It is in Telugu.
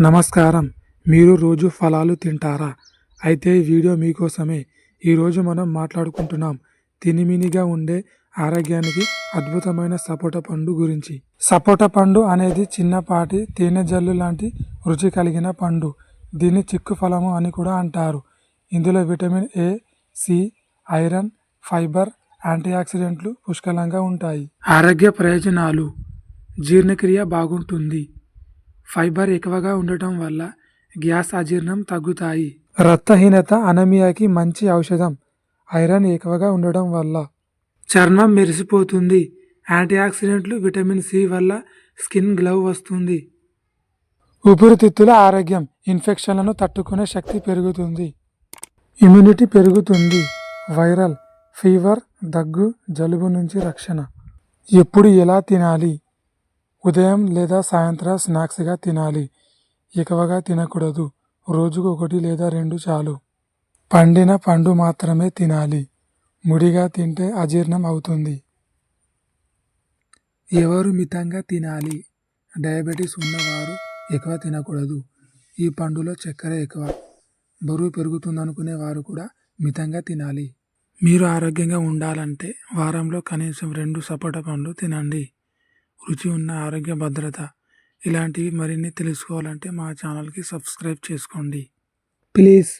నమస్కారం. మీరు రోజు ఫలాలు తింటారా? అయితే ఈ వీడియో మీకోసమే. ఈరోజు మనం మాట్లాడుకుంటున్నాం తినిమినిగా ఉండే ఆరోగ్యానికి అద్భుతమైన సపోటా పండు గురించి. సపోటా పండు అనేది చిన్నపాటి తేనె జల్లు లాంటి రుచి కలిగిన పండు. దీన్ని చిక్కు ఫలము అని కూడా అంటారు. ఇందులో vitamin A C iron fibre anti ఆక్సిడెంట్లు పుష్కలంగా ఉంటాయి. ఆరోగ్య ప్రయోజనాలు. జీర్ణక్రియ బాగుంటుంది. ఫైబర్ ఎక్కువగా ఉండటం వల్ల గ్యాస్ అజీర్ణం తగ్గుతాయి. రక్తహీనత అనమియాకి మంచి ఔషధం. ఐరన్ ఎక్కువగా ఉండడం వల్ల. చర్మం మెరిసిపోతుంది. యాంటీ ఆక్సిడెంట్లు విటమిన్ సి వల్ల స్కిన్ గ్లవ్ వస్తుంది. ఊపిరితిత్తుల ఆరోగ్యం. ఇన్ఫెక్షన్లను తట్టుకునే శక్తి పెరుగుతుంది. ఇమ్యూనిటీ పెరుగుతుంది. వైరల్ ఫీవర్ దగ్గు జలుబు నుంచి రక్షణ. ఎప్పుడు ఎలా తినాలి? ఉదయం లేదా సాయంత్రం స్నాక్స్గా తినాలి. ఎక్కువగా తినకూడదు. రోజుకు ఒకటి లేదా రెండు చాలు. పండిన పండు మాత్రమే తినాలి. ముడిగా తింటే అజీర్ణం అవుతుంది. ఎవరు మితంగా తినాలి? డయాబెటీస్ ఉన్నవారు ఎక్కువ తినకూడదు. ఈ పండులో చక్కెర ఎక్కువ. బరువు పెరుగుతుందనుకునే వారు కూడా మితంగా తినాలి. మీరు ఆరోగ్యంగా ఉండాలంటే వారంలో కనీసం రెండు సపోటా పండ్లు తినండి. రుచి ఉన్న ఆరోగ్య భద్రత ఇలాంటివి మరిన్ని తెలుసుకోవాలంటే మా ఛానల్కి సబ్స్క్రైబ్ చేసుకోండి. ప్లీజ్.